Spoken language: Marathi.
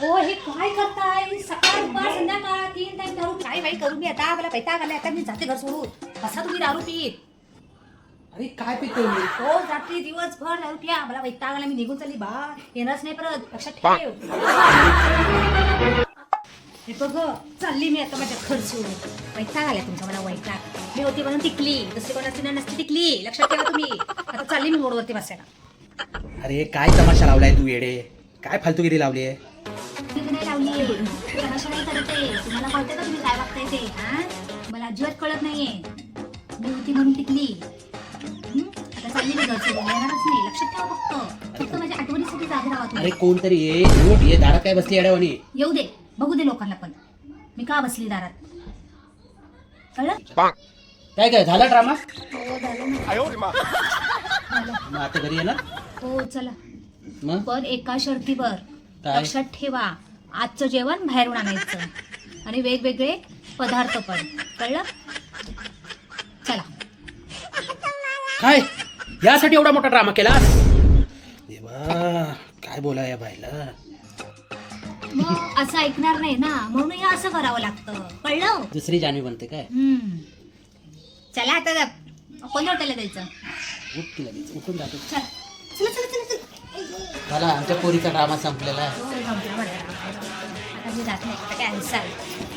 हो हे काय करताय? सकाळ दुपार संध्याकाळ तीन टाइम दारू काय बाई करू मी आता? मला पैता आला आता मी जाते घर सोडून. बसा तुम्ही दारू पीत. अरे काय पितो मी? हो रात्री दिवसभर दारू पिया. मला वैताग आला मी निघून चालली बा येणारच नाही परत. लक्षात ठेव. हे. बघ चालली मी आता माझ्या घर सोडून. वैताग आला तुमचा मला वैताग. मी होती म्हणून टिकली. दुसरी कोणाची ना नसती टिकली. लक्षात ठेवा तुम्ही. आता चालली मी रोडवरती बसायला. अरे काय तमाशा लावलाय तू येडे? काय फालतूगिरी लावली आहे नाही नाही करते तुम्हाला कळते का तुम्ही काय वागताय ते हा? मला अजिबात कळत नाहीये. मी होती म्हणून टिकली. हं? आता चालली मी घर सोडून येणारच नाही. लक्षात ठेवा फक्त. फक्त माझ्या आठवणीसाठी जागे राहा अरे कोणतरी ये. उठ ये दारात काय बसली येड्यावानी? येऊ दे. बघू दे लोकांना पण. मी का बसली दारात? कळलं? काय काय झाला ड्रामा हो झालं ना. मग आता घरी येणार हो चला. मग? पण एका शर्तीवर काय? लक्षात ठेवा. आजचं जेवण बाहेरून आणायचं. आणि वेगवेगळे पदार्थ पण. कळलं? चला. काय? यासाठी एवढा मोठा ड्रामा देवा काय बोला या बाईला? मग असं ऐकणार नाही ना. म्हणून हे असं करावं लागतं. कळलं? दुसरी जाणीव बनते काय? हम्म. चला आता कोण हॉटेलला द्यायचं उठ की लगेच उठून जातो चला चला चला चला. चला झाला आमच्या पोरीचा ड्रामा संपलेला आहे. हो, संपलं बरं. आता मी जात नाही आता कॅन्सल